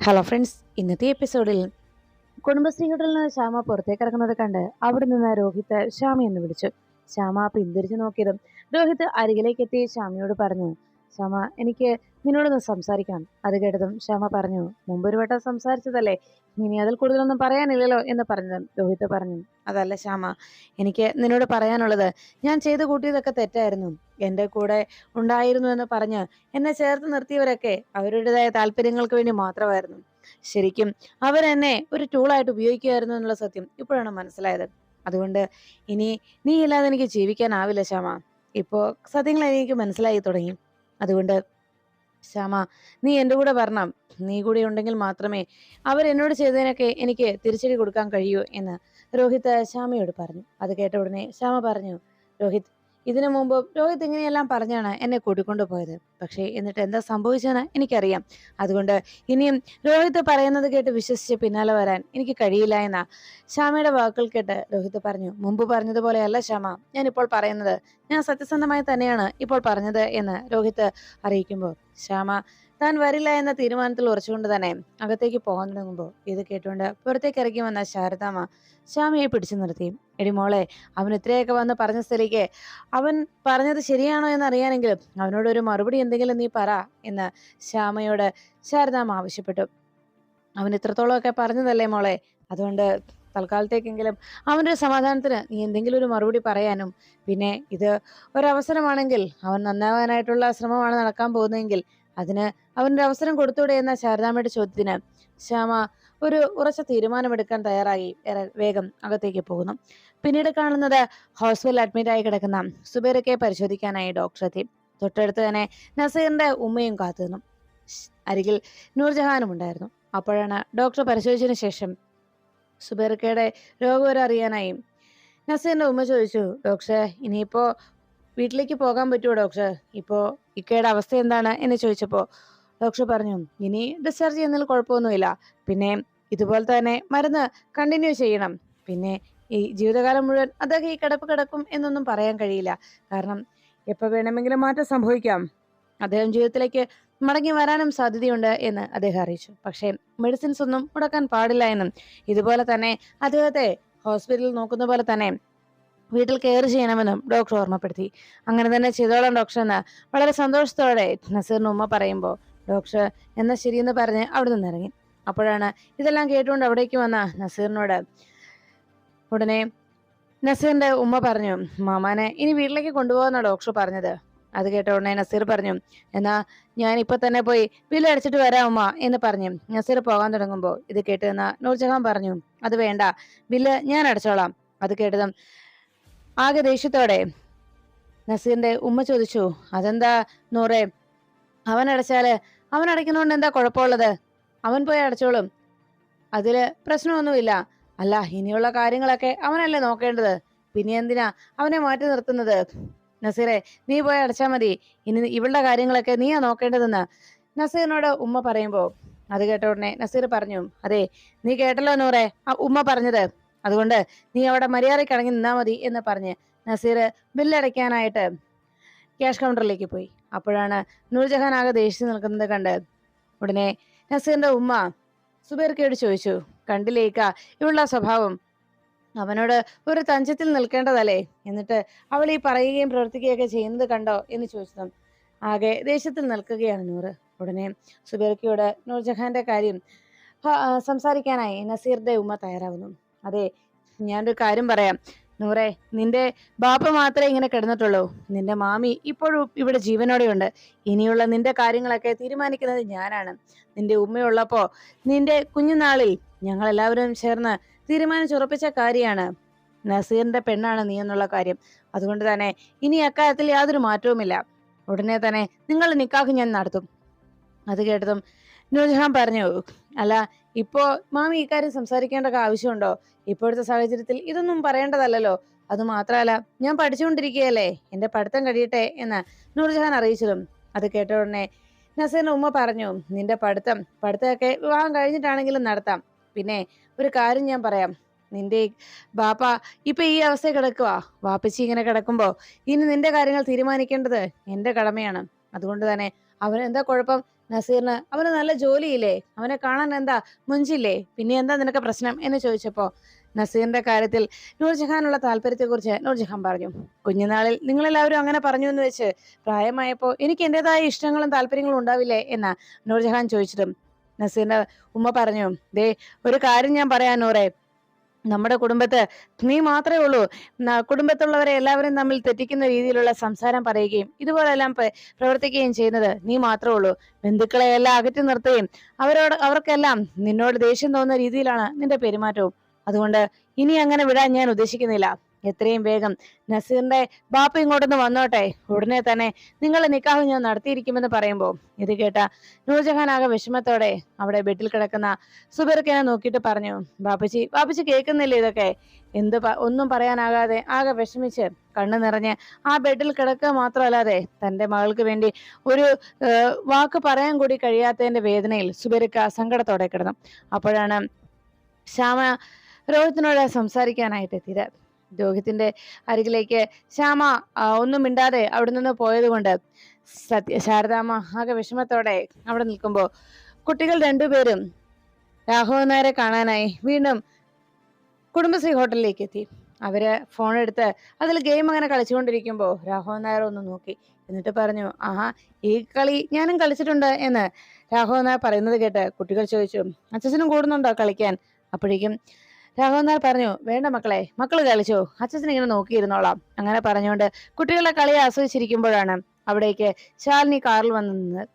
Hello friends ഇന്നത്തെ എപ്പിസോഡിൽ കുടുംബശ്രീ ഹോട്ടലിൽ നിന്ന് ശ്യാമ പുറത്തേക്ക് ഇറങ്ങുന്നത് കണ്ട് അവിടെ നിന്ന് രോഹിത് ശ്യാമ എന്ന് വിളിച്ചു. ശ്യാമ പിന്തിരിച്ചു നോക്കിയതും രോഹിത് അരികിലേക്ക് എത്തി ശ്യാമയോട് പറഞ്ഞു ശ്യാമ എനിക്ക് നിന്നോടൊന്ന് സംസാരിക്കണം. അത് കേട്ടതും ശ്യാമ പറഞ്ഞു മുമ്പൊരു വട്ടം സംസാരിച്ചതല്ലേ? ഇനി അതിൽ കൂടുതലൊന്നും പറയാനില്ലല്ലോ? എന്ന് പറഞ്ഞതും രോഹിത് പറഞ്ഞു അതല്ല ശ്യാമ എനിക്ക് നിന്നോട് പറയാനുള്ളത് ഞാൻ ചെയ്തു കൂട്ടിയതൊക്കെ തെറ്റായിരുന്നു. എന്റെ കൂടെ ഉണ്ടായിരുന്നു എന്ന് പറഞ്ഞ് എന്നെ ചേർത്ത് നിർത്തിയവരൊക്കെ അവരുടേതായ താല്പര്യങ്ങൾക്ക് വേണ്ടി മാത്രമായിരുന്നു. ശരിക്കും അവരെന്നെ ഒരു ടൂളായിട്ട് ഉപയോഗിക്കുകയായിരുന്നു എന്നുള്ള സത്യം ഇപ്പോഴാണ് മനസ്സിലായത്. അതുകൊണ്ട് ഇനി നീ ഇല്ലാതെ എനിക്ക് ജീവിക്കാനാവില്ല ശ്യാമ. ഇപ്പോ സത്യങ്ങൾ എനിക്ക് മനസ്സിലായി തുടങ്ങി. അതുകൊണ്ട് ശ്യാമ നീ എന്റെ കൂടെ വരണം. നീ കൂടെ ഉണ്ടെങ്കിൽ മാത്രമേ അവർ എന്നോട് ചെയ്തതിനൊക്കെ എനിക്ക് തിരിച്ചടി കൊടുക്കാൻ കഴിയൂ എന്ന് രോഹിത് ശ്യാമയോട് പറഞ്ഞു. അത് കേട്ട ഉടനെ ശ്യാമ പറഞ്ഞു രോഹിത് ഇതിനു മുമ്പ് രോഹിത് ഇങ്ങനെയെല്ലാം പറഞ്ഞാണ് എന്നെ കൂട്ടിക്കൊണ്ടു പോയത്. പക്ഷേ എന്നിട്ട് എന്താ സംഭവിച്ചെന്ന് എനിക്കറിയാം. അതുകൊണ്ട് ഇനിയും രോഹിത് പറയുന്നത് കേട്ട് വിശ്വസിച്ച് പിന്നാലെ വരാൻ എനിക്ക് കഴിയില്ല എന്ന ശ്യാമയുടെ വാക്കുകൾ കേട്ട് രോഹിത് പറഞ്ഞു മുമ്പ് പറഞ്ഞതുപോലെയല്ല ശ്യാമ. ഞാൻ ഇപ്പോൾ പറയുന്നത് ഞാൻ സത്യസന്ധമായി തന്നെയാണ് ഇപ്പോൾ പറഞ്ഞത് എന്ന് രോഹിത് അറിയിക്കുമ്പോൾ ശ്യാമ താൻ വരില്ല എന്ന തീരുമാനത്തിൽ ഉറച്ചുകൊണ്ട് തന്നെ അകത്തേക്ക് പോകാൻ തുടങ്ങുമ്പോൾ ഇത് കേട്ടുകൊണ്ട് പുറത്തേക്ക് ഇറങ്ങി വന്ന ശാരദാമ്മ ശ്യാമിയെ പിടിച്ചു നിർത്തി. എടി മോളെ അവൻ ഇത്രയൊക്കെ വന്ന് പറഞ്ഞ സ്ഥിതിക്ക് അവൻ പറഞ്ഞത് ശരിയാണോ എന്ന് അറിയാനെങ്കിലും അവനോട് ഒരു മറുപടി എന്തെങ്കിലും നീ പറ എന്ന് ശ്യാമയോട് ശാരദാമ്മ ആവശ്യപ്പെട്ടു. അവൻ ഇത്രത്തോളമൊക്കെ പറഞ്ഞതല്ലേ മോളെ? അതുകൊണ്ട് തൽക്കാലത്തേക്കെങ്കിലും അവന്റെ സമാധാനത്തിന് നീ എന്തെങ്കിലും ഒരു മറുപടി പറയാനും പിന്നെ ഇത് ഒരവസരമാണെങ്കിൽ അവൻ നന്നാവാനായിട്ടുള്ള ശ്രമമാണ് നടക്കാൻ പോകുന്നതെങ്കിൽ അതിന് അവനൊരു അവസരം കൊടുത്തൂടെ എന്ന ശാരദാമ്മയുടെ ചോദ്യത്തിന്. ശ്യാമ ഒരു ഉറച്ച തീരുമാനമെടുക്കാൻ തയ്യാറായി. വേഗം അകത്തേക്ക് പോകുന്നു. പിന്നീട് കാണുന്നത് ഹോസ്പിറ്റലിൽ അഡ്മിറ്റ് ആയി കിടക്കുന്ന സുബേരക്കെ പരിശോധിക്കാനായി ഡോക്ടർ എത്തി. തൊട്ടടുത്ത് തന്നെ നസീറിന്റെ ഉമ്മയും കാത്തുനിന്നു അരികിൽ നൂർജഹാനും ഉണ്ടായിരുന്നു. അപ്പോഴാണ് ഡോക്ടർ പരിശോധിച്ചതിന് ശേഷം സുബൈറക്കയുടെ രോഗവിവരം അറിയാനായി നസീറിന്റെ ഉമ്മ ചോദിച്ചു ഡോക്ടറെ ഇനിയിപ്പോ വീട്ടിലേക്ക് പോകാൻ പറ്റുമോ ഡോക്ടർ ഇപ്പോ ഇക്കയുടെ അവസ്ഥ എന്താണ് എന്ന് ചോദിച്ചപ്പോൾ ഡോക്ടർ പറഞ്ഞു ഇനി ഡിസ്ചാർജ് ചെയ്യുന്നതിൽ കുഴപ്പമൊന്നുമില്ല. പിന്നെ ഇതുപോലെ തന്നെ മരുന്ന് കണ്ടിന്യൂ ചെയ്യണം. പിന്നെ ഈ ജീവിതകാലം മുഴുവൻ അതൊക്കെ ഈ കിടപ്പ് കിടക്കും എന്നൊന്നും പറയാൻ കഴിയില്ല. കാരണം എപ്പോൾ വേണമെങ്കിലും മാറ്റം സംഭവിക്കാം. അദ്ദേഹം ജീവിതത്തിലേക്ക് മടങ്ങി വരാനും സാധ്യതയുണ്ട് എന്ന് അദ്ദേഹം അറിയിച്ചു. പക്ഷേ മെഡിസിൻസ് ഒന്നും മുടക്കാൻ പാടില്ല എന്നും. ഇതുപോലെ തന്നെ അദ്ദേഹത്തെ ഹോസ്പിറ്റലിൽ നോക്കുന്ന പോലെ തന്നെ വീട്ടിൽ കെയർ ചെയ്യണമെന്നും ഡോക്ടർ ഓർമ്മപ്പെടുത്തി. അങ്ങനെ തന്നെ ചെയ്തോളാം ഡോക്ടർ എന്ന്. വളരെ സന്തോഷത്തോടെ നസീറിന് ഉമ്മ പറയുമ്പോൾ ഡോക്ടർ എന്നാ ശരിയെന്ന് പറഞ്ഞ് അവിടെ നിന്ന് ഇറങ്ങി. അപ്പോഴാണ് ഇതെല്ലാം കേട്ടുകൊണ്ട് അവിടേക്ക് വന്ന നസീറിനോട് ഉടനെ നസീറിന്റെ ഉമ്മ പറഞ്ഞു മാമാനെ ഇനി വീട്ടിലേക്ക് കൊണ്ടുപോകുന്ന ഡോക്ടർ പറഞ്ഞത്. അത് കേട്ട ഉടനെ നസീർ പറഞ്ഞു എന്നാ ഞാൻ ഇപ്പൊ തന്നെ പോയി ബില്ല് അടിച്ചിട്ട് വരാം ഉമ്മ എന്ന് പറഞ്ഞു നസീർ പോകാൻ തുടങ്ങുമ്പോൾ ഇത് കേട്ട് നൂർജഹാൻ പറഞ്ഞു അത് വേണ്ട ബില്ല് ഞാൻ അടച്ചോളാം. അത് കേട്ടതും ആകെ ദേഷ്യത്തോടെ. നസീറിന്റെ ഉമ്മ ചോദിച്ചു അതെന്താ നൂറെ? അവൻ അടച്ചാൽ അവൻ അടയ്ക്കുന്നോണ്ട് എന്താ കുഴപ്പമുള്ളത്? അവൻ പോയി അടച്ചോളും. അതിൽ പ്രശ്നമൊന്നുമില്ല. അല്ല ഇനിയുള്ള കാര്യങ്ങളൊക്കെ അവനല്ലേ നോക്കേണ്ടത്. പിന്നെ എന്തിനാ അവനെ മാറ്റി നിർത്തുന്നത്? നസീറെ നീ പോയി അടച്ചാൽ മതി. ഇനി ഇവളുടെ കാര്യങ്ങളൊക്കെ നീയാ നോക്കേണ്ടതെന്ന്. നസീറിനോട് ഉമ്മ പറയുമ്പോ അത് കേട്ട ഉടനെ നസീർ പറഞ്ഞു അതെ നീ കേട്ടല്ലോ നൂറെ ആ ഉമ്മ പറഞ്ഞത്. അതുകൊണ്ട് നീ അവിടെ മര്യാദയ്ക്ക് അടങ്ങി നിന്നാ മതി എന്ന് പറഞ്ഞ് നസീർ ബില്ലടയ്ക്കാനായിട്ട് ക്യാഷ് കൗണ്ടറിലേക്ക് പോയി. അപ്പോഴാണ് നൂർജഹാൻ ആകെ ദേഷ്യം നിൽക്കുന്നത് കണ്ട് ഉടനെ നസീറിന്റെ ഉമ്മ സുബേർക്കയോട് ചോദിച്ചു കണ്ടില്ലേക്ക ഇവളുടെ സ്വഭാവം. അവനോട് ഒരു തഞ്ചത്തിൽ നിൽക്കേണ്ടതല്ലേ? എന്നിട്ട് അവൾ ഈ പറയുകയും പ്രവർത്തിക്കുകയൊക്കെ ചെയ്യുന്നത് കണ്ടോ? എന്ന് ചോദിച്ചു ആകെ ദേഷ്യത്തിൽ നിൽക്കുകയാണ് നൂറ് ഉടനെ സുബേർക്കയോട് നൂർജഹാന്റെ കാര്യം സംസാരിക്കാനായി നസീറിന്റെ ഉമ്മ തയ്യാറാവുന്നു. അതെ ഞാനൊരു കാര്യം പറയാം. നൂറെ നിന്റെ ബാപ്പ മാത്രമേ ഇങ്ങനെ കിടന്നിട്ടുള്ളൂ. നിന്റെ മാമി ഇപ്പോഴും ഇവിടെ ജീവനോടെയുണ്ട്. ഇനിയുള്ള നിന്റെ കാര്യങ്ങളൊക്കെ തീരുമാനിക്കുന്നത് ഞാനാണ്. നിന്റെ ഉമ്മയുള്ളപ്പോ നിന്റെ കുഞ്ഞുനാളിൽ ഞങ്ങൾ എല്ലാവരും ചേർന്ന് തീരുമാനിച്ചുറപ്പിച്ച കാര്യമാണ്. നസീറിന്റെ പെണ്ണാണ് നീ എന്നുള്ള കാര്യം. അതുകൊണ്ട് തന്നെ ഇനി അക്കാര്യത്തിൽ യാതൊരു മാറ്റവുമില്ല. ഉടനെ തന്നെ നിങ്ങൾ നിക്കാഹ് ഞാൻ നടത്തും. അത് കേട്ടതും നൂർജഹാൻ പറഞ്ഞു അല്ല ഇപ്പോ മാമി ഇക്കാര്യം സംസാരിക്കേണ്ട ആവശ്യമുണ്ടോ? ഇപ്പോഴത്തെ സാഹചര്യത്തിൽ ഇതൊന്നും പറയേണ്ടതല്ലോ അത് മാത്രല്ല ഞാൻ പഠിച്ചുകൊണ്ടിരിക്കുകയല്ലേ? എന്റെ പഠിത്തം കഴിയട്ടെ എന്ന് നൂർജഹാൻ അറിയിച്ചതും അത് കേട്ട ഉടനെ നസീറിന്റെ ഉമ്മ പറഞ്ഞു നിന്റെ പഠിത്തം പഠിത്തമൊക്കെ വിവാഹം കഴിഞ്ഞിട്ടാണെങ്കിലും നടത്താം. പിന്നെ ഒരു കാര്യം ഞാൻ പറയാം. നിന്റെ ബാപ്പ ഇപ്പൊ ഈ അവസ്ഥ കിടക്കുക വാപ്പച്ചി ഇങ്ങനെ കിടക്കുമ്പോ ഇനി നിന്റെ കാര്യങ്ങൾ തീരുമാനിക്കേണ്ടത് എന്റെ കടമയാണ്. അതുകൊണ്ട് തന്നെ അവൻ എന്താ കുഴപ്പം? നസീറിന് അവന് നല്ല ജോലിയില്ലേ? അവനെ കാണാൻ എന്താ മുഞ്ചില്ലേ? പിന്നെ എന്താ നിനക്ക് പ്രശ്നം? എന്ന് ചോദിച്ചപ്പോ നസീറിന്റെ കാര്യത്തിൽ നൂർജഹാനുള്ള താല്പര്യത്തെക്കുറിച്ച് നൂർജഹാൻ പറഞ്ഞു. കുഞ്ഞുനാളിൽ നിങ്ങളെല്ലാവരും അങ്ങനെ പറഞ്ഞു എന്ന് വെച്ച് പ്രായമായപ്പോൾ എനിക്ക് എന്റേതായ ഇഷ്ടങ്ങളും താല്പര്യങ്ങളും ഉണ്ടാവില്ലേ? എന്നാ നൂർജഹാൻ ചോദിച്ചിട്ടും നസീറിന്റെ ഉമ്മ പറഞ്ഞു ദേ ഒരു കാര്യം ഞാൻ പറയാൻ നൂറേ. നമ്മുടെ കുടുംബത്ത് നീ മാത്രമേ ഉള്ളൂ. കുടുംബത്തുള്ളവരെ എല്ലാവരും തമ്മിൽ തെറ്റിക്കുന്ന രീതിയിലുള്ള സംസാരം പറയുകയും ഇതുപോലെല്ലാം പ്ര- പ്രവർത്തിക്കുകയും ചെയ്യുന്നത് നീ മാത്രമേ ഉള്ളൂ. ബന്ധുക്കളെ എല്ലാം അകറ്റി നിർത്തുകയും അവരോട് അവർക്കെല്ലാം നിന്നോട് ദേഷ്യം തോന്നുന്ന രീതിയിലാണ് നിന്റെ പെരുമാറ്റവും. അതുകൊണ്ട് ഇനി അങ്ങനെ വിടാൻ ഞാൻ ഉദ്ദേശിക്കുന്നില്ല. എത്രയും വേഗം നസീറിന്റെ ബാപ്പ ഇങ്ങോട്ടൊന്ന് വന്നോട്ടെ. ഉടനെ തന്നെ നിങ്ങൾ നിക്കാഹ് ഞാൻ നടത്തിയിരിക്കുമെന്ന് പറയുമ്പോൾ ഇത് കേട്ട നൂർജഹാൻ ആകെ വിഷമത്തോടെ അവിടെ ബെഡിൽ കിടക്കുന്ന സുബർക്കനെ നോക്കിയിട്ട് പറഞ്ഞു ബാപ്പച്ചി ബാപ്പച്ചി കേൾക്കുന്നില്ലേ ഇതൊക്കെ? എന്ത് ഒന്നും പറയാനാകാതെ ആകെ വിഷമിച്ച് കണ്ണു നിറഞ്ഞ് ആ ബെഡിൽ കിടക്കുക മാത്രമല്ലാതെ തന്റെ മകൾക്ക് വേണ്ടി ഒരു വാക്ക് പറയാൻ കൂടി കഴിയാത്തതിന്റെ വേദനയിൽ സുബരിക്ക സങ്കടത്തോടെ കിടന്നു. അപ്പോഴാണ് ശ്യാമ രോഹിത്തിനോട് സംസാരിക്കാനായിട്ട് എത്തിയത്. രോഹിത്തിന്റെ അരികിലേക്ക്. ശ്യാമ ഒന്നും മിണ്ടാതെ അവിടെ നിന്ന് പോയത് കൊണ്ട് സത്യ ശാരദാമ്മ ആകെ വിഷമത്തോടെ അവിടെ നിൽക്കുമ്പോൾ കുട്ടികൾ രണ്ടുപേരും രാഘവൻ നായരെ കാണാനായി വീണ്ടും കുടുംബശ്രീ ഹോട്ടലിലേക്ക് എത്തി. അവർ ഫോൺ എടുത്ത് അതിൽ ഗെയിം അങ്ങനെ കളിച്ചുകൊണ്ടിരിക്കുമ്പോൾ രാഘവൻ നായർ ഒന്ന് നോക്കി. എന്നിട്ട് പറഞ്ഞു ആഹാ ഈ കളി ഞാനും കളിച്ചിട്ടുണ്ട് എന്ന് രാഘവൻ നായർ പറയുന്നത് കേട്ട് കുട്ടികൾ ചോദിച്ചു അച്ഛനും കൂടുന്നുണ്ടോ കളിക്കാൻ? അപ്പോഴേക്കും രാഘവൻ നായർ പറഞ്ഞു വേണ്ട മക്കളെ മക്കൾ കളിച്ചോ അച്ഛൻ ഇങ്ങനെ നോക്കിയിരുന്നോളാം? അങ്ങനെ പറഞ്ഞുകൊണ്ട് കുട്ടികളുടെ കളി ആസ്വദിച്ചിരിക്കുമ്പോഴാണ് അവിടേക്ക് ശാലിനി കാറിൽ വന്നു നിന്നത്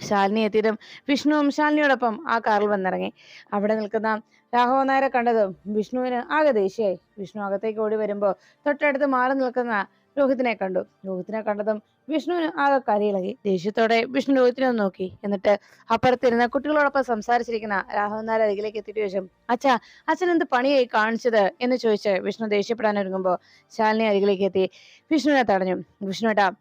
ശാലിനി എത്തിയതും വിഷ്ണുവും ശാലിനിയോടൊപ്പം ആ കാറിൽ വന്നിറങ്ങി. അവിടെ നിൽക്കുന്ന രാഘവൻ നായരെ കണ്ടതും വിഷ്ണുവിന് ആകെ ദേഷ്യമായി. വിഷ്ണു അകത്തേക്ക് ഓടി വരുമ്പോൾ തൊട്ടടുത്ത് മാറി നിൽക്കുന്ന രോഹിത്തിനെ കണ്ടു. രോഹിത്തിനെ കണ്ടതും വിഷ്ണുവിന് ആകെ കരിയിളകി. ദേഷ്യത്തോടെ വിഷ്ണു രോഹിത്തിനെ ഒന്ന് നോക്കി. എന്നിട്ട് അപ്പുറത്തിരുന്ന കുട്ടികളോടൊപ്പം സംസാരിച്ചിരിക്കുന്ന നായർ അരികിലേക്ക് എത്തിയിട്ട് ചോദിച്ചു അച്ഛാ അച്ഛൻ എന്ത് പണിയായി കാണിച്ചത്? എന്ന് ചോദിച്ച് വിഷ്ണു ദേഷ്യപ്പെടാൻ ഒരുങ്ങുമ്പോൾ ശാലിനി അരികിലേക്ക് എത്തി. വിഷ്ണുവിനെ തടഞ്ഞു. വിഷ്ണു ഏട്ടാ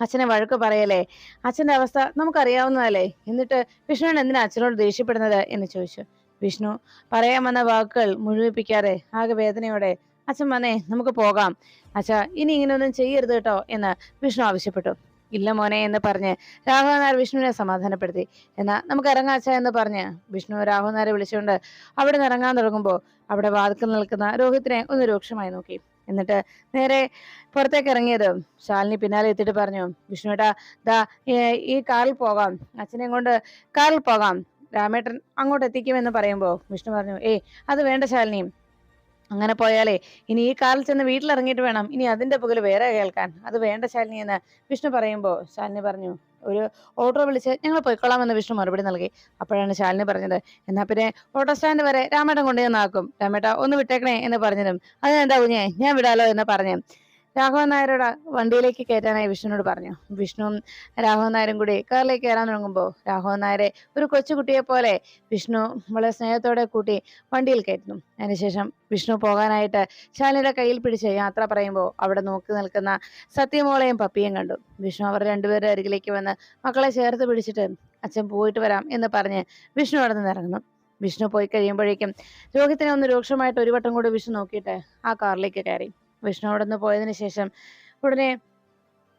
അച്ഛനെ വഴക്ക് പറയല്ലേ? അച്ഛന്റെ അവസ്ഥ നമുക്കറിയാവുന്നതല്ലേ? എന്നിട്ട് വിഷ്ണുവിന് എന്തിനാ അച്ഛനോട് ദേഷ്യപ്പെടുന്നത്? എന്ന് ചോദിച്ചു. വിഷ്ണു പറയാൻ വന്ന വാക്കുകൾ മുഴുവിപ്പിക്കാതെ ആകെ വേദനയോടെ അച്ഛൻ വന്നേ നമുക്ക് പോകാം. അച്ഛ ഇനി ഇങ്ങനെയൊന്നും ചെയ്യരുത് കേട്ടോ എന്ന് വിഷ്ണു ആവശ്യപ്പെട്ടു. ഇല്ല മോനെ എന്ന് പറഞ്ഞ് രാഘവനാർ വിഷ്ണുവിനെ സമാധാനപ്പെടുത്തി. എന്നാ നമുക്ക് ഇറങ്ങാം അച്ഛ എന്ന് പറഞ്ഞ് വിഷ്ണു രാഘവനാരെ വിളിച്ചുകൊണ്ട് അവിടെ നിന്ന് ഇറങ്ങാൻ തുടങ്ങുമ്പോൾ അവിടെ വാതിക്കൽ നിൽക്കുന്ന രോഹിത്തിനെ ഒന്ന് രൂക്ഷമായി നോക്കി. എന്നിട്ട് നേരെ പുറത്തേക്ക് ഇറങ്ങിയത് ശാലിനി പിന്നാലെ എത്തിയിട്ട് പറഞ്ഞു വിഷ്ണുവേട്ടാ ദാ ഈ കാറിൽ പോകാം. അച്ഛനെയും കൊണ്ട് കാറിൽ പോകാം. രാമേട്ടൻ അങ്ങോട്ട് എത്തിക്കുമെന്ന് പറയുമ്പോൾ വിഷ്ണു പറഞ്ഞു ഏയ് അത് വേണ്ട ശാലിനി. അങ്ങനെ പോയാലേ ഇനി ഈ കാറിൽ ചെന്ന് വീട്ടിലിറങ്ങിയിട്ട് വേണം. ഇനി അതിന്റെ പുകൽ വേറെ കേൾക്കാൻ. അത് വേണ്ട ശാലിനി എന്ന് വിഷ്ണു പറയുമ്പോൾ ശാലിനി പറഞ്ഞു ഒരു ഓട്ടോ വിളിച്ച് ഞങ്ങൾ പോയിക്കൊള്ളാമെന്ന് വിഷ്ണു മറുപടി നൽകി. അപ്പോഴാണ് ശാലിനി പറഞ്ഞത് എന്നാ പിന്നെ ഓട്ടോ സ്റ്റാൻഡ് വരെ രാമേട്ടൻ കൊണ്ടുവന്നാക്കും രാമേട്ട ഒന്ന് വിട്ടേക്കണേ എന്ന് പറഞ്ഞതും അതിനെന്താ കുഞ്ഞേ ഞാൻ വിടാലോ എന്ന് പറഞ്ഞു രാഘവൻ നായരോട് വണ്ടിയിലേക്ക് കയറ്റാനായി വിഷ്ണുവിനോട് പറഞ്ഞു. വിഷ്ണുവും രാഘവൻ നായരും കൂടി കാറിലേക്ക് കയറാൻ തുടങ്ങുമ്പോൾ രാഘവൻ നായരെ ഒരു കൊച്ചുകുട്ടിയെ പോലെ വിഷ്ണു വളരെ സ്നേഹത്തോടെ കൂട്ടി വണ്ടിയിൽ കയറ്റുന്നു. അതിനുശേഷം വിഷ്ണു പോകാനായിട്ട് ശാലിയുടെ കയ്യിൽ പിടിച്ച് യാത്ര പറയുമ്പോൾ അവിടെ നോക്കി നിൽക്കുന്ന സത്യമോളയും പപ്പിയും കണ്ടു. വിഷ്ണു അവർ രണ്ടുപേരുടെ അരികിലേക്ക് വന്ന് മക്കളെ ചേർത്ത് പിടിച്ചിട്ട് അച്ഛൻ പോയിട്ട് വരാം എന്ന് പറഞ്ഞ് വിഷ്ണു അവിടെ നിന്ന് ഇറങ്ങുന്നു. വിഷ്ണു പോയി കഴിയുമ്പോഴേക്കും രോഹിത്തിനെ ഒന്ന് രൂക്ഷമായിട്ട് ഒരു വട്ടം കൂടി വിഷ്ണു നോക്കിയിട്ട് ആ കാറിലേക്ക് കയറി. വിഷ്ണു അവിടെ നിന്ന് പോയതിനു ശേഷം ഉടനെ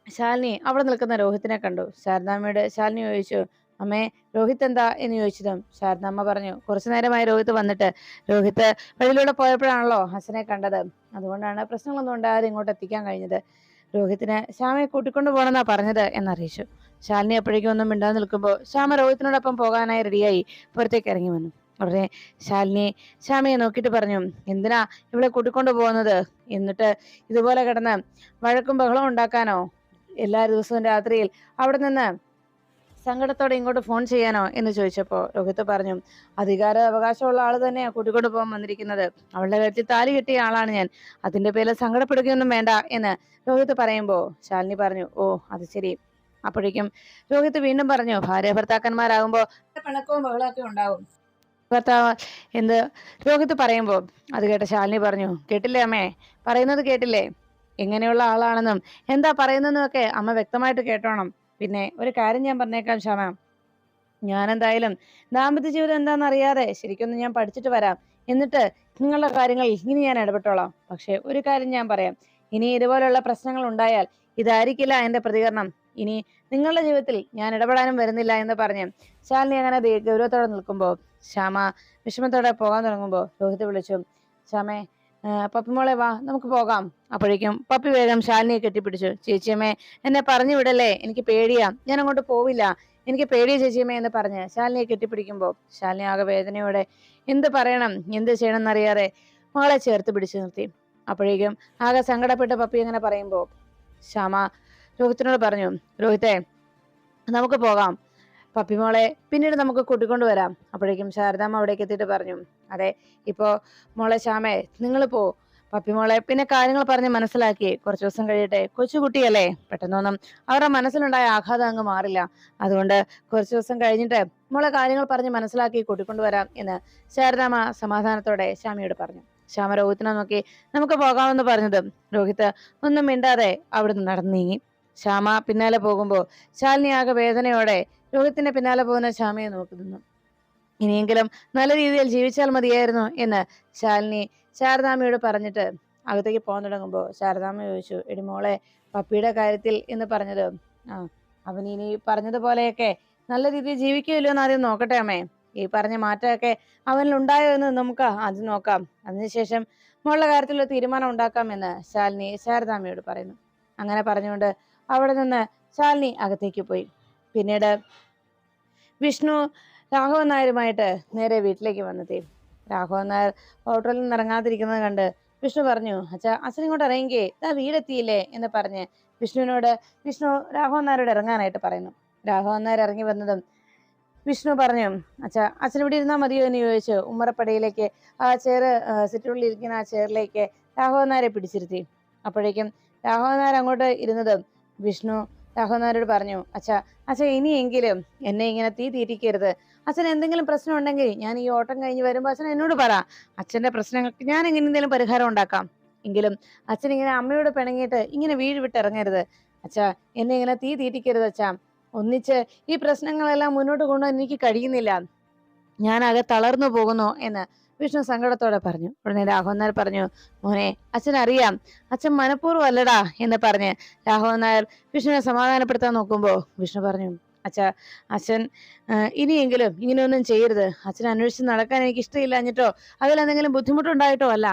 ശാലിനി അവിടെ നിൽക്കുന്ന രോഹിത്തിനെ കണ്ടു. ശാരദാമ്മയുടെ ശാലിനി ചോദിച്ചു അമ്മേ രോഹിത് എന്താ? എന്ന് ചോദിച്ചതും ശാരദാമ്മ പറഞ്ഞു കുറച്ചു നേരമായി രോഹിത് വന്നിട്ട്. രോഹിത് വഴിയിലൂടെ പോയപ്പോഴാണല്ലോ ഹസനെ കണ്ടത്. അതുകൊണ്ടാണ് പ്രശ്നങ്ങളൊന്നും ഉണ്ടാകാതെ ഇങ്ങോട്ട് എത്തിക്കാൻ കഴിഞ്ഞത്. രോഹിത്തിന് ശ്യാമയെ കൂട്ടിക്കൊണ്ടു പോകണമെന്നാ പറഞ്ഞത് എന്നറിയിച്ചു. ശാലിനി അപ്പോഴേക്കും ഒന്നും മിണ്ടാതെ നിൽക്കുമ്പോൾ ശ്യാമ രോഹിത്തിനോടൊപ്പം പോകാനായി റെഡിയായി പുറത്തേക്ക് ഇറങ്ങി വന്നു. ഉടനെ ശാലിനി ശ്യാമയെ നോക്കിയിട്ട് പറഞ്ഞു എന്തിനാ ഇവിടെ കൂട്ടിക്കൊണ്ടു പോകുന്നത്? എന്നിട്ട് ഇതുപോലെ കിടന്ന് വഴക്കും ബഹളം ഉണ്ടാക്കാനോ? എല്ലാ ദിവസവും രാത്രിയിൽ അവിടെ നിന്ന് സങ്കടത്തോടെ ഇങ്ങോട്ട് ഫോൺ ചെയ്യാനോ? എന്ന് ചോദിച്ചപ്പോൾ രോഹിത് പറഞ്ഞു അധികാര അവകാശമുള്ള ആൾ തന്നെയാണ് കൂട്ടിക്കൊണ്ടു പോകാൻ വന്നിരിക്കുന്നത്. അവളുടെ കാര്യത്തിൽ താലി കെട്ടിയ ആളാണ് ഞാൻ. അതിന്റെ പേരിൽ സങ്കടപ്പെടുകയൊന്നും വേണ്ട എന്ന് രോഹിത് പറയുമ്പോൾ ശാലിനി പറഞ്ഞു ഓ അത് ശരി. അപ്പോഴേക്കും രോഹിത് വീണ്ടും പറഞ്ഞു ഭാര്യ ഭർത്താക്കന്മാരാകുമ്പോൾ പിണക്കവും ബഹളമൊക്കെ ഉണ്ടാവും. ഭർത്താവ് എന്ത് രോഹിത് പറയുമ്പോൾ അത് കേട്ട ശാലിനി പറഞ്ഞു കേട്ടില്ലേ അമ്മേ? പറയുന്നത് കേട്ടില്ലേ? എങ്ങനെയുള്ള ആളാണെന്നും എന്താ പറയുന്നതെന്നും ഒക്കെ അമ്മ വ്യക്തമായിട്ട് കേട്ടോണം. പിന്നെ ഒരു കാര്യം ഞാൻ പറഞ്ഞേക്കാം ശ്യാമ. ഞാൻ എന്തായാലും ദാമ്പത്യ ജീവിതം എന്താണെന്ന് അറിയാതെ ശരിക്കൊന്നും ഞാൻ പഠിച്ചിട്ട് വരാം. എന്നിട്ട് നിങ്ങളുടെ കാര്യങ്ങളിൽ ഇനി ഞാൻ ഇടപെട്ടോളാം. പക്ഷെ ഒരു കാര്യം ഞാൻ പറയാം. ഇനി ഇതുപോലുള്ള പ്രശ്നങ്ങൾ ഉണ്ടായാൽ ഇതായിരിക്കില്ല എന്റെ പ്രതികരണം. ഇനി നിങ്ങളുടെ ജീവിതത്തിൽ ഞാൻ ഇടപെടാനും വരുന്നില്ല എന്ന് പറഞ്ഞ് ശാലിനി അങ്ങനെ ഗൗരവത്തോടെ നിൽക്കുമ്പോൾ ശ്യാമ വിഷമത്തോടെ പോകാൻ തുടങ്ങുമ്പോൾ രോഹിത് വിളിച്ചു ശ്യാമേ പപ്പി പപ്പിമോളെ വാ നമുക്ക് പോകാം. അപ്പോഴേക്കും പപ്പി വേഗം ശാലിനിയെ കെട്ടിപ്പിടിച്ചു ചേച്ചിയമ്മേ എന്നെ പറഞ്ഞു വിടല്ലേ? എനിക്ക് പേടിയാ ഞാൻ അങ്ങോട്ട് പോവില്ല. എനിക്ക് പേടിയ ചേച്ചിയമ്മേ എന്ന് പറഞ്ഞ് ശാലിനിയെ കെട്ടിപ്പിടിക്കുമ്പോൾ ശാലിനി ആകെ വേദനയോടെ എന്ത് പറയണം? എന്ത് ചെയ്യണം എന്നറിയാതെ മകളെ ചേർത്ത് പിടിച്ചു നിർത്തി. അപ്പോഴേക്കും ആകെ സങ്കടപ്പെട്ട പപ്പി അങ്ങനെ പറയുമ്പോൾ ശ്യാമ രോഹിത്തിനോട് പറഞ്ഞു രോഹിത്തെ നമുക്ക് പോകാം. പപ്പിമോളെ പിന്നീട് നമുക്ക് കൂട്ടിക്കൊണ്ട് വരാം. അപ്പോഴേക്കും ശാരദാമ്മ അവിടേക്ക് എത്തിയിട്ട് പറഞ്ഞു അതെ ഇപ്പോ മോളെ ശ്യാമേ നിങ്ങൾ പോ. പപ്പിമോളെ പിന്നെ കാര്യങ്ങൾ പറഞ്ഞ് മനസ്സിലാക്കി. കുറച്ച് ദിവസം കഴിയട്ടെ കൊച്ചുകുട്ടിയല്ലേ? പെട്ടെന്നൊന്നും അവരുടെ മനസ്സിലുണ്ടായ ആഘാതം അങ്ങ് മാറില്ല. അതുകൊണ്ട് കുറച്ച് ദിവസം കഴിഞ്ഞിട്ട് മോളെ കാര്യങ്ങൾ പറഞ്ഞ് മനസ്സിലാക്കി കൂട്ടിക്കൊണ്ടുവരാം എന്ന് ശാരദാമ്മ സമാധാനത്തോടെ ശ്യാമയോട് പറഞ്ഞു. ശ്യാമ രോഹിത്തിനെ നോക്കി നമുക്ക് പോകാമെന്ന് പറഞ്ഞത് രോഹിത് ഒന്നും മിണ്ടാതെ അവിടുന്ന് നടന്നു നീങ്ങി ശ്യാമ പിന്നാലെ പോകുമ്പോൾ ശാലിനി ആകെ വേദനയോടെ രോഹിത്തിന്റെ പിന്നാലെ പോകുന്ന ശ്യാമയെ നോക്കി നിന്നു. ഇനിയെങ്കിലും നല്ല രീതിയിൽ ജീവിച്ചാൽ മതിയായിരുന്നു എന്ന് ശാലിനി ശാരദാമ്മയോട് പറഞ്ഞിട്ട് അകത്തേക്ക് പോകാൻ തുടങ്ങുമ്പോൾ ശാരദാമ്മ ചോദിച്ചു എടി മോളെ പപ്പിയുടെ കാര്യത്തിൽ എന്ന് പറഞ്ഞത് ആ അവൻ ഇനി പറഞ്ഞതുപോലെയൊക്കെ നല്ല രീതിയിൽ ജീവിക്കുമല്ലോ എന്ന് ആദ്യം നോക്കട്ടെ അമ്മേ. ഈ പറഞ്ഞ മാറ്റമൊക്കെ അവനിൽ ഉണ്ടായോ എന്ന് നമുക്ക് ആദ്യം നോക്കാം. അതിനുശേഷം മോളുടെ കാര്യത്തിലുള്ള തീരുമാനം ഉണ്ടാക്കാം എന്ന് ശാലിനി ശാരദാമ്മയോട് പറയുന്നു. അങ്ങനെ പറഞ്ഞുകൊണ്ട് അവിടെ നിന്ന് ശാലിനി അകത്തേക്ക് പോയി. പിന്നീട് വിഷ്ണു രാഘവൻ നായരുമായിട്ട് നേരെ വീട്ടിലേക്ക് വന്നെത്തി. രാഘവൻ നായർ ഹോട്ടലിൽ നിന്ന് ഇറങ്ങാതിരിക്കുന്നത് കണ്ട് വിഷ്ണു പറഞ്ഞു അച്ഛാ അച്ഛൻ ഇങ്ങോട്ട് ഇറങ്ങിക്കേ. ഇതാ വീടെത്തിയില്ലേ? എന്ന് പറഞ്ഞ് വിഷ്ണുവിനോട് വിഷ്ണു രാഘവൻ നായരോട് ഇറങ്ങാനായിട്ട് പറയുന്നു. രാഘവൻ നായർ ഇറങ്ങി വന്നതും വിഷ്ണു പറഞ്ഞു അച്ഛാ അച്ഛൻ ഇവിടെ ഇരുന്നാൽ മതിയോ എന്ന് ചോദിച്ചു ഉമ്മറപ്പടിയിലേക്ക് ആ ചെയർ സിറ്റുള്ളിൽ ഇരിക്കുന്ന ആ ചെയറിലേക്ക് രാഘവൻ നായരെ പിടിച്ചിരുത്തി. അപ്പോഴേക്കും രാഘവൻ നായർ അങ്ങോട്ട് ഇരുന്നതും വിഷ്ണു രാഘവൻ നായരോട് പറഞ്ഞു അച്ഛ അച്ഛ ഇനിയെങ്കിലും എന്നെ ഇങ്ങനെ തീ തീറ്റിക്കരുത്. അച്ഛൻ എന്തെങ്കിലും പ്രശ്നം ഉണ്ടെങ്കിൽ ഞാൻ ഈ ഓട്ടം കഴിഞ്ഞ് വരുമ്പോൾ അച്ഛൻ എന്നോട് പറ. അച്ഛന്റെ പ്രശ്നങ്ങൾക്ക് ഞാൻ എങ്ങനെ എന്തെങ്കിലും പരിഹാരം ഉണ്ടാക്കാം? എങ്കിലും അച്ഛൻ ഇങ്ങനെ അമ്മയോട് പിണങ്ങിയിട്ട് ഇങ്ങനെ വീട് വിട്ട് ഇറങ്ങരുത്. അച്ഛാ എന്നെ ഇങ്ങനെ തീ തീറ്റിക്കരുത് അച്ഛ. ഒന്നിച്ച് ഈ പ്രശ്നങ്ങളെല്ലാം മുന്നോട്ട് കൊണ്ടുപോകാൻ എനിക്ക് കഴിയുന്നില്ല. ഞാനാകെ തളർന്നു പോകുന്നു എന്ന് വിഷ്ണു സങ്കടത്തോടെ പറഞ്ഞു. ഉടനെ രാഘവൻ നായർ പറഞ്ഞു മോനെ അച്ഛൻ അറിയാം. അച്ഛൻ മനഃപൂർവം അല്ലടാ എന്ന് പറഞ്ഞ് രാഘവൻ നായർ വിഷ്ണുവിനെ സമാധാനപ്പെടുത്താൻ നോക്കുമ്പോൾ വിഷ്ണു പറഞ്ഞു അച്ഛ അച്ഛൻ ഇനിയെങ്കിലും ഇങ്ങനെയൊന്നും ചെയ്യരുത്. അച്ഛൻ അന്വേഷിച്ച് നടക്കാൻ എനിക്ക് ഇഷ്ടമില്ലാഞ്ഞിട്ടോ അതിൽ എന്തെങ്കിലും ബുദ്ധിമുട്ടുണ്ടായിട്ടോ അല്ല?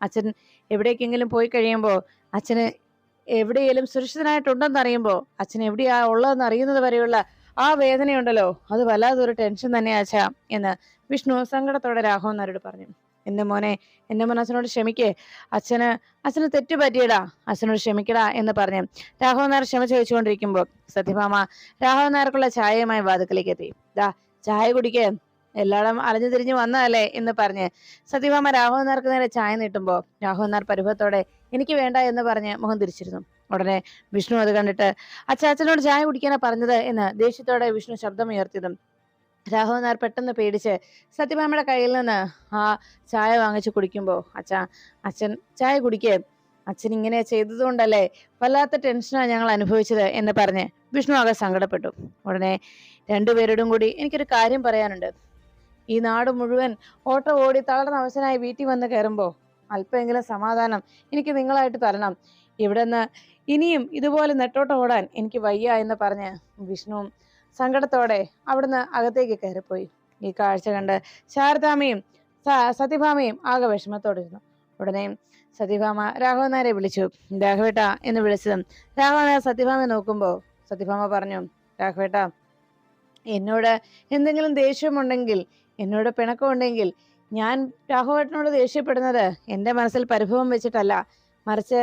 അച്ഛൻ എവിടേക്കെങ്കിലും പോയി കഴിയുമ്പോൾ അച്ഛന് എവിടെയെങ്കിലും സുരക്ഷിതനായിട്ടുണ്ടെന്ന് അറിയുമ്പോൾ അച്ഛൻ എവിടെയാ ഉള്ളതെന്ന് അറിയുന്നത് വരെയുള്ള ആ വേദനയുണ്ടല്ലോ. അത് വല്ലാതൊരു ടെൻഷൻ തന്നെയാച്ചാ എന്ന് വിഷ്ണു സങ്കടത്തോടെ രാഘവൻ നായരോട് പറഞ്ഞു. എന്റെ മോനെ എന്റെ മോൻ അച്ഛനോട് ക്ഷമിക്കേ. അച്ഛന് അച്ഛന് തെറ്റ് പറ്റിയടാ. അച്ഛനോട് ക്ഷമിക്കടാ എന്ന് പറഞ്ഞു രാഘവൻ നായർ ക്ഷമ ചോദിച്ചുകൊണ്ടിരിക്കുമ്പോൾ സത്യഭാമ രാഘവൻ നായർക്കുള്ള ചായയുമായി വാതുക്കലേക്ക് എത്തി. ദാ ചായ കുടിക്കേ. എല്ലായിടം അലഞ്ഞു തിരിഞ്ഞു വന്നതല്ലേ എന്ന് പറഞ്ഞ്. സത്യഭാമ രാഘവൻ നേരെ ചായ നീട്ടുമ്പോൾ രാഘവൻ നാർ പരിഭവത്തോടെ എനിക്ക് വേണ്ട എന്ന് പറഞ്ഞ് മുഖം തിരിച്ചിരുന്നു. ഉടനെ വിഷ്ണു അത് കണ്ടിട്ട് അച്ചാച്ചനോട് ചായ കുടിക്കാനാ പറഞ്ഞത് എന്ന് ദേഷ്യത്തോടെ വിഷ്ണു ശബ്ദമുയർത്തിയതും രാഘവൻ നാർ പെട്ടെന്ന് പേടിച്ച് സത്യഭാമയുടെ കയ്യിൽ നിന്ന് ആ ചായ വാങ്ങിച്ചു കുടിക്കുമ്പോൾ അച്ഛാ അച്ഛൻ ചായ കുടിക്കേ. അച്ഛൻ ഇങ്ങനെ ചെയ്തതുകൊണ്ടല്ലേ വല്ലാത്ത ടെൻഷനാണ് ഞങ്ങൾ അനുഭവിച്ചത് എന്ന് പറഞ്ഞ് വിഷ്ണു ആകെ സങ്കടപ്പെട്ടു. ഉടനെ രണ്ടുപേരോടും കൂടി എനിക്കൊരു കാര്യം പറയാനുണ്ട്. ഈ നാട് മുഴുവൻ ഓട്ടോ ഓടി തളർന്ന അവശനായി വീട്ടിൽ വന്ന് കയറുമ്പോൾ അല്പമെങ്കിലും സമാധാനം എനിക്ക് നിങ്ങളായിട്ട് തരണം. ഇവിടെ നിന്ന് ഇനിയും ഇതുപോലെ നെട്ടോട്ടം ഓടാൻ എനിക്ക് വയ്യ എന്ന് പറഞ്ഞ് വിഷ്ണുവും സങ്കടത്തോടെ അവിടുന്ന് അകത്തേക്ക് കയറിപ്പോയി. ഈ കാഴ്ച കണ്ട് ശാരദാമയും സത്യഭാമയും ആകെ വിഷമത്തോടെ ഇരുന്നു ഉടനെ സത്യഭാമ രാഘവനാരെ വിളിച്ചു. രാഘവേട്ട എന്ന് വിളിച്ചതും രാഘവൻ നായർ സത്യഭാമയെ നോക്കുമ്പോൾ സത്യഭാമ പറഞ്ഞു രാഘവേട്ട എന്നോട് എന്തെങ്കിലും ദേഷ്യമുണ്ടെങ്കിൽ എന്നോട് പിണക്കമുണ്ടെങ്കിൽ ഞാൻ രാഘവേട്ടനോട് ദേഷ്യപ്പെടുന്നത് എന്റെ മനസ്സിൽ പരിഭവം വെച്ചിട്ടല്ല. മറിച്ച്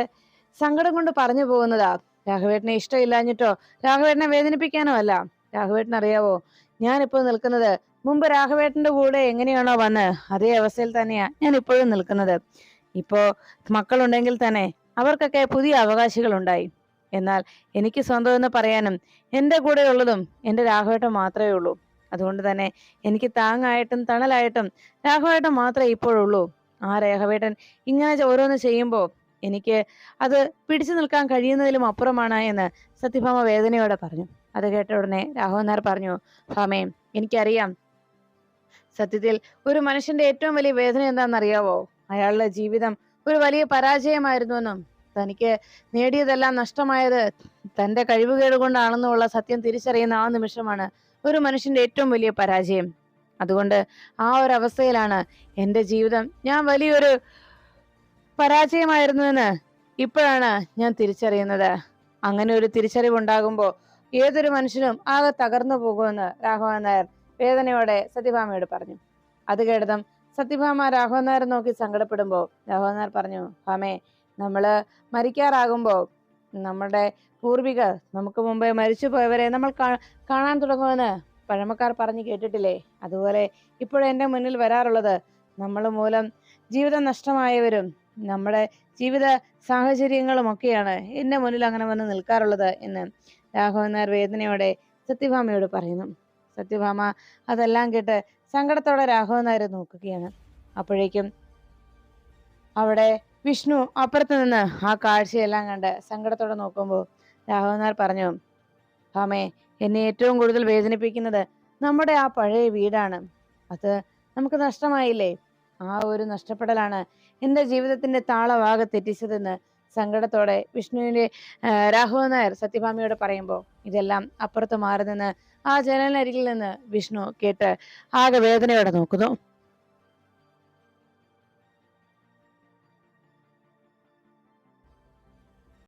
സങ്കടം കൊണ്ട് പറഞ്ഞു പോകുന്നതാ. രാഘവേട്ടനെ ഇഷ്ടമില്ലാഞ്ഞിട്ടോ? രാഘവേട്ടനെ വേദനിപ്പിക്കാനോ അല്ല? രാഘവേട്ടൻ അറിയാവോ? ഞാനിപ്പോൾ നിൽക്കുന്നത് മുമ്പ് രാഘവേട്ടന്റെ കൂടെ എങ്ങനെയാണോ വന്ന്? അതേ അവസ്ഥയിൽ തന്നെയാ ഞാൻ ഇപ്പോഴും നിൽക്കുന്നത്. ഇപ്പോൾ മക്കളുണ്ടെങ്കിൽ തന്നെ അവർക്കൊക്കെ പുതിയ അവകാശികളുണ്ടായി. എന്നാൽ എനിക്ക് സ്വന്തം എന്ന് പറയാനും എന്റെ കൂടെയുള്ളതും എന്റെ രാഘവേട്ടൻ മാത്രമേ ഉള്ളൂ. അതുകൊണ്ട് തന്നെ എനിക്ക് താങ്ങായിട്ടും തണലായിട്ടും രാഘവേട്ടൻ മാത്രമേ ഇപ്പോഴുള്ളൂ. ആ രാഘവേട്ടൻ ഇങ്ങനെ ഓരോന്ന് ചെയ്യുമ്പോൾ എനിക്ക് അത് പിടിച്ചു നിൽക്കാൻ കഴിയുന്നതിലും അപ്പുറമാണ് എന്ന് സത്യഭാമ വേദനയോടെ പറഞ്ഞു. അത് കേട്ട ഉടനെ രാഘവൻ നായർ പറഞ്ഞു ഭാമേ എനിക്കറിയാം. സത്യത്തിൽ ഒരു മനുഷ്യന്റെ ഏറ്റവും വലിയ വേദന എന്താണെന്നറിയാവോ? അയാളുടെ ജീവിതം ഒരു വലിയ പരാജയമായിരുന്നുവെന്നും തനിക്ക് നേടിയതെല്ലാം നഷ്ടമായത് തന്റെ കഴിവുകേട് കൊണ്ടാണെന്നുള്ള സത്യം തിരിച്ചറിയുന്ന ആ നിമിഷമാണ് ഒരു മനുഷ്യന്റെ ഏറ്റവും വലിയ പരാജയം. അതുകൊണ്ട് ആ ഒരു അവസ്ഥയിലാണ് എന്റെ ജീവിതം. ഞാൻ വലിയൊരു പരാജയമായിരുന്നുവെന്ന് ഇപ്പോഴാണ് ഞാൻ തിരിച്ചറിയുന്നത്. അങ്ങനെ ഒരു തിരിച്ചറിവുണ്ടാകുമ്പോൾ ഏതൊരു മനുഷ്യനും ആകെ തകർന്നു പോകുമെന്ന് രാഘവൻ നായർ വേദനയോടെ സത്യഭാമയോട് പറഞ്ഞു. അത് കേട്ടതും സത്യഭാമ രാഘവൻ നായർ നോക്കി സങ്കടപ്പെടുമ്പോൾ രാഘവൻ നായർ പറഞ്ഞു ഭാമേ നമ്മൾ മരിക്കാറാകുമ്പോൾ നമ്മുടെ പൂർവികർ നമുക്ക് മുമ്പേ മരിച്ചു പോയവരെ നമ്മൾ കാണാൻ തുടങ്ങുമെന്ന് പഴമക്കാർ പറഞ്ഞു കേട്ടിട്ടില്ലേ? അതുപോലെ ഇപ്പോഴെന്റെ മുന്നിൽ വരാറുള്ളത് നമ്മൾ മൂലം ജീവിതം നഷ്ടമായവരും നമ്മുടെ ജീവിത സാഹചര്യങ്ങളും ഒക്കെയാണ് എന്റെ മുന്നിൽ അങ്ങനെ വന്ന് നിൽക്കാറുള്ളത് എന്ന് രാഘവൻ നായർ വേദനയോടെ സത്യഭാമയോട് പറയുന്നു. സത്യഭാമ അതെല്ലാം കേട്ട് സങ്കടത്തോടെ രാഘവൻ നായർ നോക്കുകയാണ്. അപ്പോഴേക്കും അവിടെ വിഷ്ണു അപ്പുറത്ത് നിന്ന് ആ കാഴ്ചയെല്ലാം കണ്ട് സങ്കടത്തോടെ നോക്കുമ്പോൾ രാഘവനാർ പറഞ്ഞു ഭാമേ എന്നെ ഏറ്റവും കൂടുതൽ വേദനിപ്പിക്കുന്നത് നമ്മുടെ ആ പഴയ വീടാണ്. അത് നമുക്ക് നഷ്ടമായില്ലേ? ആ ഒരു നഷ്ടപ്പെടലാണ് എന്റെ ജീവിതത്തിന്റെ താളവാകെ തെറ്റിച്ചതെന്ന് സങ്കടത്തോടെ വിഷ്ണുവിന്റെ രാഘവൻ നായർ സത്യഭാമയോട് പറയുമ്പോൾ ഇതെല്ലാം അപ്പുറത്ത് മാറി നിന്ന് ആ ജനലിനരികിൽ നിന്ന് വിഷ്ണു കേട്ട് ആകെ വേദനയോടെ നോക്കുന്നു.